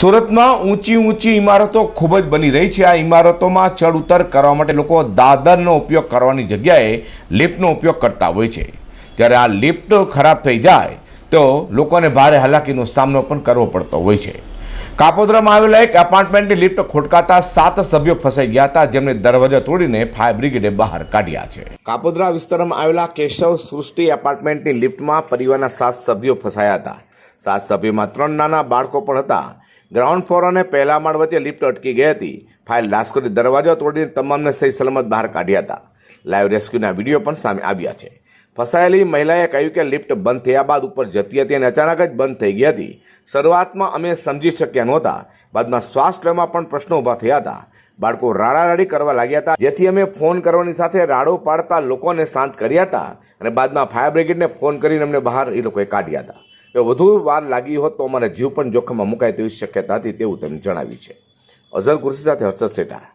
સુરતમાં ઊંચી ઊંચી ઇમારતો ખૂબ જ બની રહી છે. આ ઇમારતોમાં ચડ ઉતર કરવા માટે લોકો દાદરનો ઉપયોગ કરવાની જગ્યાએ લિફ્ટનો ઉપયોગ કરતા હોય છે. ત્યારે આ લિફ્ટ ખરાબ થઈ જાય તો લોકોને ભારે હાલાકીનો સામનો પણ કરવો પડતો હોય છે. કાપોદ્રામાં આવેલા એક એપાર્ટમેન્ટની લિફ્ટ ખોટકાતા સાત સભ્યો ફસાઈ ગયા હતા. જેમને દરવાજો તોડીને ફાયર બ્રિગેડે બહાર કાઢ્યા છે. કાપોદ્રા વિસ્તારમાં આવેલા કેશવ સૃષ્ટિ એપાર્ટમેન્ટની લિફ્ટમાં પરિવારના સાત સભ્યો ફસાયા હતા. સાત સભ્યોમાં ત્રણ નાના બાળકો પણ હતા. ગ્રાઉન્ડ ફ્લોર અને પહેલા માળ વચ્ચે લિફ્ટ અટકી ગઈ હતી. ફાઇલ લાશ્કરી દરવાજો તોડીને તમામને સહી સલામત બહાર કાઢ્યા હતા. લાઈવ રેસ્ક્યુના વીડિયો પણ સામે આવ્યા છે. ફસાયેલી મહિલાએ કહ્યું કે લિફ્ટ બંધ થયા બાદ ઉપર જતી હતી અને અચાનક જ બંધ થઈ ગઈ હતી. શરૂઆતમાં અમે સમજી શક્યા નહોતા. બાદમાં શ્વાસ લેવામાં પણ પ્રશ્નો ઊભા થયા હતા. બાળકો રાડારાડી કરવા લાગ્યા હતા. જેથી અમે ફોન કરવાની સાથે રાડો પાડતા લોકોને શાંત કર્યા હતા અને બાદમાં ફાયર બ્રિગેડને ફોન કરીને અમને બહાર એ લોકોએ કાઢ્યા હતા. જો વધુ વાર લાગી હોત તો અમારા જીવ પણ જોખમમાં મુકાય તેવી શક્યતા હતી તેવું તેમણે જણાવ્યું છે. અઝર કુર્સી સાથે હર્ષદ સેઠા